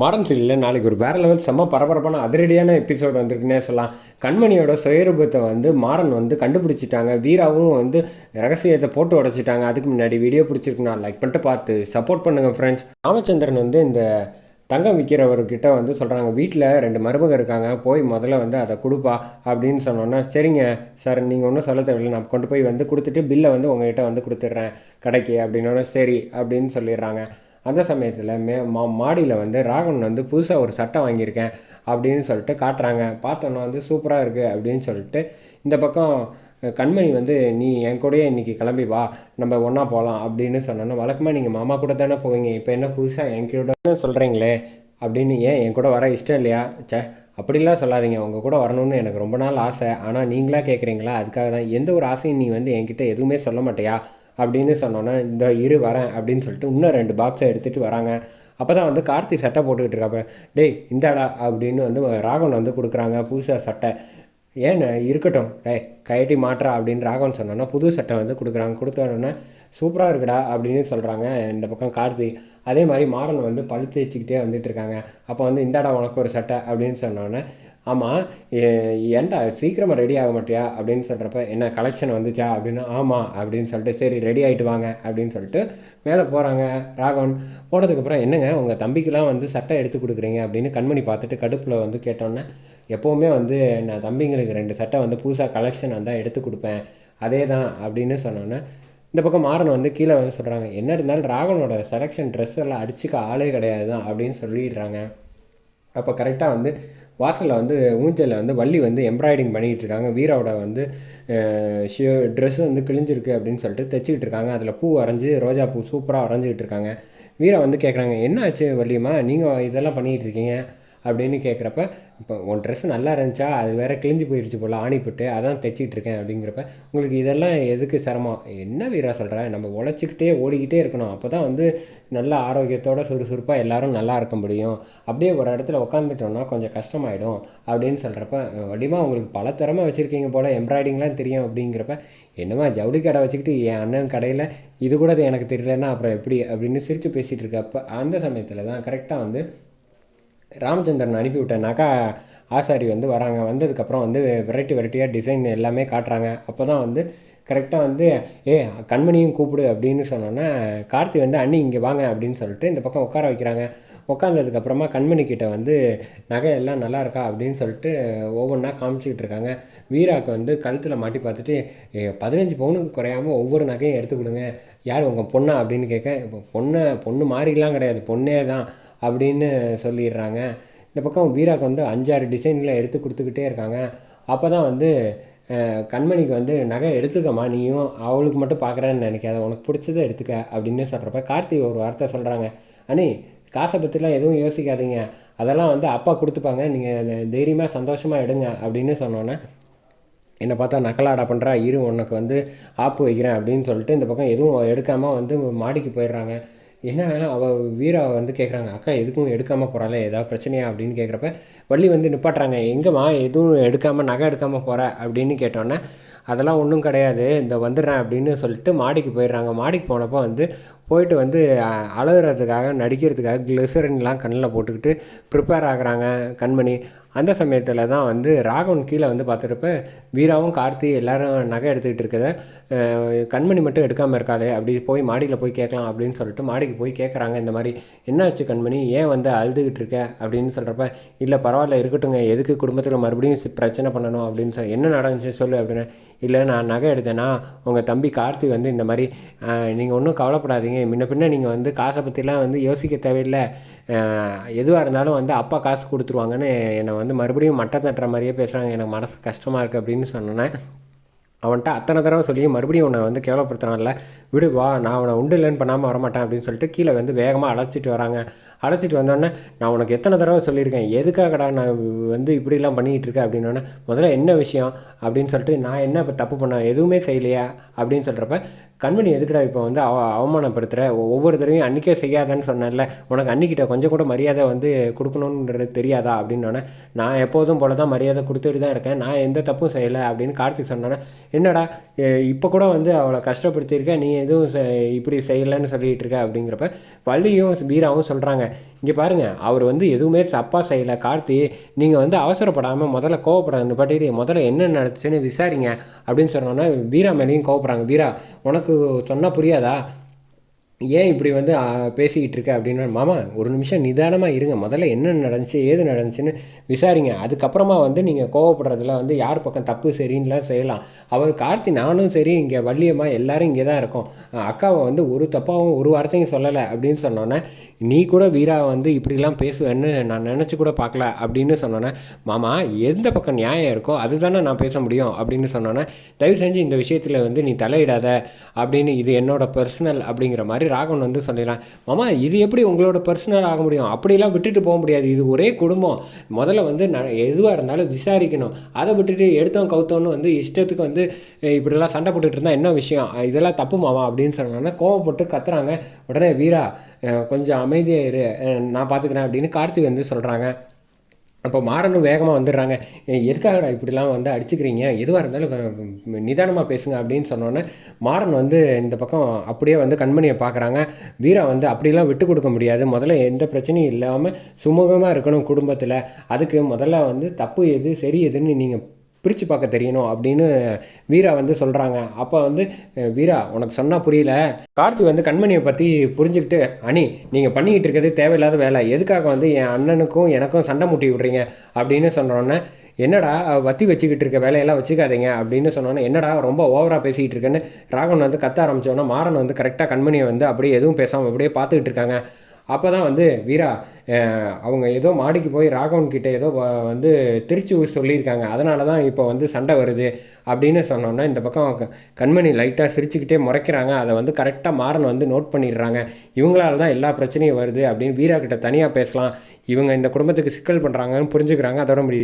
Modern சீரியலில் நாளைக்கு ஒரு வேறு லெவல் செம்ம பரபரப்பான அதிரடியான எபிசோட் வந்திருக்குன்னே சொல்லலாம். கண்மணியோட சுயரூபத்தை வந்து மாறன் வந்து கண்டுபிடிச்சிட்டாங்க. வீராவும் வந்து ரகசியத்தை போட்டு உடச்சிட்டாங்க. அதுக்கு முன்னாடி வீடியோ பிடிச்சிருக்குண்ணா லைக் பண்ணிட்டு பார்த்து சப்போர்ட் பண்ணுங்கள் ஃப்ரெண்ட்ஸ் ராமச்சந்திரன் வந்து இந்த தங்கம் விற்கிறவர்கிட்ட வந்து சொல்கிறாங்க வீட்டில் ரெண்டு மருமக இருக்காங்க. போய் முதல்ல வந்து அதை கொடுப்பா அப்படின்னு சொன்னோன்னா சரிங்க சார் நீங்கள் ஒன்றும் சொல்ல தேவையில்லை. நான் கொண்டு போய் வந்து கொடுத்துட்டு பில்லை வந்து உங்ககிட்ட வந்து கொடுத்துட்றேன். கடைக்கு அப்படின்னோட சரி அப்படின்னு சொல்லிடுறாங்க. அந்த சமயத்தில் மே மா மாடியில் வந்து ராகவன் வந்து புதுசாக ஒரு சட்டை வாங்கியிருக்கேன் அப்படின்னு சொல்லிட்டு காட்டுறாங்க. பார்த்தோன்னா வந்து சூப்பராக இருக்குது அப்படின்னு சொல்லிட்டு இந்த பக்கம் கண்மணி வந்து நீ என் கூடயே இன்றைக்கி கிளம்பி வா நம்ம ஒன்றா போகலாம் அப்படின்னு சொன்னோன்னா வழக்கமாக நீங்கள் மாமா கூட தானே போவீங்க இப்போ என்ன புதுசாக என் கூட சொல்கிறீங்களே அப்படின்னு ஏன் என் கூட வர இஷ்டம் இல்லையா? சே அப்படிலாம் சொல்லாதீங்க உங்கள் கூட வரணும்னு எனக்கு ரொம்ப நாள் ஆசை. ஆனால் நீங்களாக கேட்குறீங்களா அதுக்காக தான் எந்த ஒரு ஆசையும் நீ வந்து என்கிட்ட எதுவுமே சொல்ல மாட்டியா? அப்படின்னு சொன்னோன்னே இந்த இரு வரேன் அப்படின்னு சொல்லிட்டு இன்னும் ரெண்டு பாக்ஸை எடுத்துகிட்டு வராங்க. அப்போ தான் வந்து கார்த்தி சட்டை போட்டுக்கிட்டு இருக்காப்ப டேய் இந்தாடா அப்படின்னு வந்து ராகவன் வந்து கொடுக்குறாங்க புதுசாக சட்டை. ஏன் இருக்கட்டும். டேய் கயட்டி மாட்டுறா அப்படின்னு ராகவன் சொன்னோன்னா புது சட்டை வந்து கொடுக்குறாங்க. கொடுத்தோடனே சூப்பராக இருக்குடா அப்படின்னு சொல்கிறாங்க இந்த பக்கம் கார்த்தி. அதே மாதிரி மாறன் வந்து பழுத்து வச்சுக்கிட்டே வந்துட்டு இருக்காங்க. அப்போ வந்து இந்தாடா உனக்கு ஒரு சட்டை அப்படின்னு சொன்னோன்னே ஆமாம் ஏன்டா சீக்கிரமாக ரெடி ஆக மாட்டியா? அப்படின்னு சொல்கிறப்ப என்ன கலெக்ஷன் வந்துச்சா? அப்படின்னு ஆமாம் அப்படின்னு சொல்லிட்டு சரி ரெடி ஆகிட்டு வாங்க அப்படின்னு சொல்லிட்டு மேலே போகிறாங்க ராகவன். போனதுக்கப்புறம் என்னங்க உங்கள் தம்பிக்கெலாம் வந்து சட்டை எடுத்து கொடுக்குறீங்க? அப்படின்னு கண்மணி பார்த்துட்டு கடுப்பில் வந்து கேட்டோன்னே எப்போவுமே வந்து நான் தம்பிங்களுக்கு ரெண்டு சட்டை வந்து புதுசாக கலெக்ஷன் வந்தால் எடுத்து கொடுப்பேன் அதே தான் அப்படின்னு சொன்னோன்னே இந்த பக்கம் மாறன் வந்து கீழே வந்து சொல்கிறாங்க என்ன இருந்தாலும் ராகவனோட செலெக்ஷன் ட்ரெஸ் எல்லாம் அடிச்சுக்க ஆளே கிடையாது தான் அப்படின்னு சொல்லிடுறாங்க. அப்போ கரெக்டாக வந்து வாசலில் வந்து ஊஞ்சலில் வந்து வள்ளி வந்து எம்ப்ராய்டிங் பண்ணிகிட்டு இருக்காங்க. வீராவோட வந்து ஷியோ ட்ரெஸ் வந்து கிழிஞ்சிருக்கு அப்படின்னு சொல்லிட்டு தைச்சிக்கிட்டு இருக்காங்க. அதில் பூ வரைஞ்சி ரோஜா பூ சூப்பராக வரைஞ்சிக்கிட்டு இருக்காங்க. வீரா வந்து கேட்குறாங்க என்ன ஆச்சு வள்ளியம்மா? நீங்கள் இதெல்லாம் பண்ணிகிட்டு இருக்கீங்க. அப்படின்னு கேட்குறப்ப இப்போ உன் ட்ரெஸ் நல்லா இருந்துச்சா அது வேறு கிழிஞ்சு போயிடுச்சு போல் ஆணிப்பட்டு அதான் தைச்சிட்டு இருக்கேன் அப்படிங்கிறப்ப உங்களுக்கு இதெல்லாம் எதுக்கு சிரமம்? என்ன வீரா சொல்கிற நம்ம உழைச்சிக்கிட்டே ஓடிக்கிட்டே இருக்கணும். அப்போ தான் வந்து நல்ல ஆரோக்கியத்தோட சுறுசுறுப்பாக எல்லாரும் நல்லா இருக்க முடியும். அப்படியே ஒரு இடத்துல உட்காந்துட்டோம்னா கொஞ்சம் கஷ்டமாயிடும் அப்படின்னு சொல்கிறப்ப வடிமா உங்களுக்கு பல திறமை வச்சுருக்கீங்க போல் எம்ப்ராய்டிங்லாம் தெரியும் அப்படிங்கிறப்ப என்னமா ஜவுளி கடை வச்சுக்கிட்டு என் அண்ணன் கடையில் இது கூட எனக்கு தெரியலன்னா அப்புறம் எப்படி? அப்படின்னு சிரித்து பேசிகிட்டு இருக்கப்ப அந்த சமயத்தில் தான் கரெக்டாக வந்து ராமச்சந்திரன் அனுப்பிவிட்டேனாக்கா ஆசாரி வந்து வராங்க. வந்ததுக்கப்புறம் வந்து வெரைட்டி வெரைட்டியாக டிசைன் எல்லாமே காட்டுறாங்க. அப்போ தான் வந்து கரெக்டாக வந்து ஏ கண்மணியும் கூப்பிடு அப்படின்னு சொன்னோன்னா கார்த்தி வந்து அண்ணி இங்கே வாங்க அப்படின்னு சொல்லிட்டு இந்த பக்கம் உட்கார வைக்கிறாங்க. உட்காந்ததுக்கப்புறமா கண்மணி கிட்ட வந்து நகை எல்லாம் நல்லா இருக்கா? அப்படின்னு சொல்லிட்டு ஒவ்வொன்றா காமிச்சிக்கிட்டு இருக்காங்க. வீராக்கு வந்து கழுத்தில் மாட்டி பார்த்துட்டு பதினஞ்சு பவுனுக்கு குறையாமல் ஒவ்வொரு நகையும் எடுத்து கொடுங்க. யார் உங்கள் பொண்ணா? அப்படின்னு கேட்க இப்போ பொண்ணை பொண்ணு மாறிலாம் கிடையாது. பொண்ணே தான். அப்படின்னு சொல்லிடுறாங்க. இந்த பக்கம் வீராக்கு வந்து அஞ்சாறு டிசைனில் எடுத்து கொடுத்துக்கிட்டே இருக்காங்க. அப்போ தான் வந்து கண்மணிக்கு வந்து நகை எடுத்துக்கம்மா நீயும் அவளுக்கு மட்டும் பார்க்குறேன்னு நினைக்காத. உனக்கு பிடிச்சதை எடுத்துக்க அப்படின்னு சொல்கிறப்ப கார்த்தி ஒரு வார்த்தை சொல்கிறாங்க அனி காசை பற்றிலாம் எதுவும் யோசிக்காதீங்க. அதெல்லாம் வந்து அப்பா கொடுத்துப்பாங்க. நீங்கள் தைரியமாக சந்தோஷமாக எடுங்க அப்படின்னு சொன்னோன்னே. என்னை பார்த்தா நக்கலாடா பண்ணுறா இரு உனக்கு வந்து ஆப்பு வைக்கிறேன் அப்படின்னு சொல்லிட்டு இந்த பக்கம் எதுவும் எடுக்காமல் வந்து மாடிக்கு போயிடுறாங்க. ஏன்னா அவள் வீரா வந்து கேட்குறாங்க அக்கா எதுக்கும் எடுக்காமல் போகிறாளே ஏதாவது பிரச்சனையா? அப்படின்னு கேட்குறப்ப வள்ளி வந்து நிப்பாட்டுறாங்க. எங்கேம்மா எதுவும் எடுக்காமல் நகை எடுக்காமல் போகிற அப்படின்னு கேட்டோன்னே அதெல்லாம் ஒன்றும் கிடையாது. இந்த வந்துடுறேன் அப்படின்னு சொல்லிட்டு மாடிக்கு போயிடுறாங்க. மாடிக்கு போனப்போ வந்து போயிட்டு வந்து அழுகிறதுக்காக நடிக்கிறதுக்காக கிளிசரின்லாம் கண்ணில் போட்டுக்கிட்டு ப்ரிப்பேர் ஆகுறாங்க கண்மணி. அந்த சமயத்தில் தான் வந்து ராகவன் கீழே வந்து பார்த்துருப்ப வீராவும் கார்த்தி எல்லாரும் நகை எடுத்துக்கிட்டு இருக்கத கண்மணி மட்டும் எடுக்காமல் இருக்காளே அப்படி போய் மாடியில் போய் கேட்கலாம் அப்படின்னு சொல்லிட்டு மாடிக்கு போய் கேட்குறாங்க. இந்த மாதிரி என்னாச்சு கண்மணி? ஏன் வந்து அழுதுகிட்டு இருக்க? அப்படின்னு சொல்கிறப்ப இல்லை பரவாயில்ல இருக்கட்டுங்க எதுக்கு குடும்பத்தில் மறுபடியும் பிரச்சனை பண்ணணும்? அப்படின்னு சொல்லி என்ன நடந்துச்சு? சொல்லு அப்படின்னு. இல்லை நான் நகை எடுத்தேன்னா உங்கள் தம்பி கார்த்தி வந்து இந்த மாதிரி நீங்கள் ஒன்றும் கவலைப்படாதீங்க. முன்ன பின்ன நீங்கள் வந்து காசை பற்றிலாம் வந்து யோசிக்க தேவையில்லை. எதுவாக இருந்தாலும் வந்து அப்பா காசு கொடுத்துருவாங்கன்னு என்னை வந்து மறுபடியும் மட்டம் தட்டுற மாதிரியே பேசுகிறாங்க எனக்கு மனசு கஷ்டமாக இருக்குது அப்படின்னு சொன்னேன் அவன்கிட்ட அத்தனை தடவை சொல்லி மறுபடியும் உன்னை வந்து கேவலப்படுத்துறான்ல. விடு வா நான் அவனை உண்டு இல்லைன்னு பண்ணாமல் வரமாட்டேன் அப்படின்னு சொல்லிட்டு கீழே வந்து வேகமாக அழைச்சிட்டு வராங்க. அழைச்சிட்டு வந்தோடனே நான் உனக்கு எத்தனை தடவை சொல்லியிருக்கேன்? எதுக்காகடா நான் வந்து இப்படிலாம் பண்ணிக்கிட்டு இருக்கேன் அப்படின்னோடனே முதல்ல என்ன விஷயம்? அப்படின்னு சொல்லிட்டு நான் என்ன இப்போ தப்பு பண்ணேன் எதுவுமே செய்யலையா? அப்படின்னு சொல்கிறப்ப கண்மணி எதுக்குடா இப்போ வந்து அவ அவமானப்படுத்துகிற ஒவ்வொரு தடவையும் அன்றைக்கே செய்யாதன்னு சொன்னேன்ல. உனக்கு அன்னிக்கிட்ட கொஞ்சம் கூட மரியாதை வந்து கொடுக்கணுன்றது தெரியாதா? அப்படின்னோடனே நான் எப்போதும் போல தான் மரியாதை கொடுத்துட்டு தான் இருக்கேன். நான் எந்த தப்பும் செய்யலை அப்படின்னு கார்த்திக் சொன்னோன்னே என்னடா இப்போ கூட வந்து அவளை கஷ்டப்படுத்தியிருக்க நீ எதுவும் இப்படி செய்யலைன்னு சொல்லிட்டு இருக்க அப்படிங்கிறப்ப வள்ளியும் வீராவும் சொல்கிறாங்க இங்கே பாருங்கள் அவர் வந்து எதுவுமே தப்பாக செய்யலை. கார்த்தி நீங்கள் வந்து அவசரப்படாமல் முதல்ல கோவப்படாத நிப்பாட்டிட்டு முதல்ல என்ன நடந்துச்சுன்னு விசாரிங்க அப்படின்னு சொன்னோன்னா வீரா மேலேயும் கோவப்படுறாங்க. வீரா உனக்கு சொன்னால் புரியாதா? ஏன் இப்படி வந்து பேசிக்கிட்டு இருக்க அப்படின்னு மாமா ஒரு நிமிஷம் நிதானமாக இருங்க. முதல்ல என்ன நடந்துச்சு ஏது நடந்துச்சுன்னு விசாரிங்க. அதுக்கப்புறமா வந்து நீங்கள் கோவப்படுறதுல வந்து யார் பக்கம் தப்பு சரின்னுலாம் செய்யலாம். அவர் கார்த்தி நானும் சரி இங்கே வள்ளியம்மா எல்லோரும் இங்கே தான் இருக்கோம். அக்காவை வந்து ஒரு தப்பாகவும் ஒரு வார்த்தையும் சொல்லலை. அப்படின்னு சொன்னோன்னே நீ கூட வீரா வந்து இப்படிலாம் பேசுவேன்னு நான் நினச்சி கூட பார்க்கல. அப்படின்னு சொன்னோன்னே மாமா எந்த பக்கம் நியாயம் இருக்கோ அதுதானே நான் பேச முடியும். அப்படின்னு சொன்னோன்னே தயவு செஞ்சு இந்த விஷயத்தில் வந்து நீ தலையிடாத. அப்படின்னு இது என்னோட பர்சனல் அப்படிங்கிற மாதிரி ராகவன் வந்து சொல்லிடலாம் மாமா இது எப்படி உங்களோட பர்சனல் ஆக முடியும்? அப்படிலாம் விட்டுட்டு போக முடியாது. இது ஒரே குடும்பம். முதல்ல வந்து ந எதுவாக இருந்தாலும் விசாரிக்கணும். அதை விட்டுட்டு எடுத்தோம் கவுத்தோன்னு வந்து இஷ்டத்துக்கு வந்து இப்படிலாம் சண்டை போட்டுட்டு இருந்தால் என்ன விஷயம்? இதெல்லாம் தப்பு மாமா அப்படின்னு சொன்னோன்னா கோவப்பட்டு கத்துறாங்க. உடனே வீரா கொஞ்சம் அமைதியாக இரு. நான் பார்த்துக்கிறேன் அப்படின்னு கார்த்திக் வந்து சொல்கிறாங்க அப்போ மாறனும் வேகமாக வந்துடுறாங்க. எதுக்காக எதுக்காகடா இப்படிலாம் வந்து அடிச்சுக்கிறீங்க? எதுவாக இருந்தாலும் நிதானமாக பேசுங்க அப்படின்னு சொன்னோன்னே மாறன் வந்து இந்த பக்கம் அப்படியே வந்து கண்மணியை பார்க்குறாங்க வீரா வந்து அப்படிலாம் விட்டு கொடுக்க முடியாது. முதல்ல எந்த பிரச்சனையும் இல்லாமல் சுமூகமாக இருக்கணும் குடும்பத்தில். அதுக்கு முதல்ல வந்து தப்பு எது சரி எதுன்னு நீங்கள் பிரித்து பார்க்க தெரியணும் அப்படின்னு வீரா வந்து சொல்கிறாங்க அப்போ வந்து வீரா உனக்கு சொன்னால் புரியல. கார்த்தி வந்து கண்மணியை பற்றி புரிஞ்சுக்கிட்டு அணி நீங்கள் பண்ணிக்கிட்டு இருக்கிறது தேவையில்லாத வேலை. எதுக்காக வந்து என் அண்ணனுக்கும் எனக்கும் சண்டை மூட்டி விட்றீங்க? அப்படின்னு சொன்னோன்னே என்னடா வத்தி வச்சுக்கிட்டு இருக்க வேலையெல்லாம் வச்சுக்காதீங்க. அப்படின்னு சொன்னோன்னே என்னடா ரொம்ப ஓவராக பேசிக்கிட்டு இருக்கேன்னு. ராகவன் வந்து கத்த ஆரம்பித்தோன்னா மாறன் வந்து கரெக்டாக கண்மணியை வந்து அப்படியே எதுவும் பேசாமல் அப்படியே பார்த்துக்கிட்டு இருக்காங்க. அப்போ தான் வந்து வீரா அவங்க ஏதோ மாடிக்கு போய் ராகவன் கிட்டே ஏதோ வந்து திருச்சி சொல்லியிருக்காங்க. அதனால தான் இப்போ வந்து சண்டை வருது அப்படின்னு சொன்னோன்னா இந்த பக்கம் க- கண்மணி லைட்டாக சிரிச்சுக்கிட்டே முறைக்கிறாங்க. அதை வந்து கரெக்டாக மாறன் வந்து நோட் பண்ணிடுறாங்க. இவங்களால தான் எல்லா பிரச்சனையும் வருது அப்படின்னு வீரா கிட்ட தனியாக பேசலாம். இவங்க இந்த குடும்பத்துக்கு சிக்கல் பண்ணுறாங்கன்னு புரிஞ்சுக்கிறாங்க. அதோட முடியுது.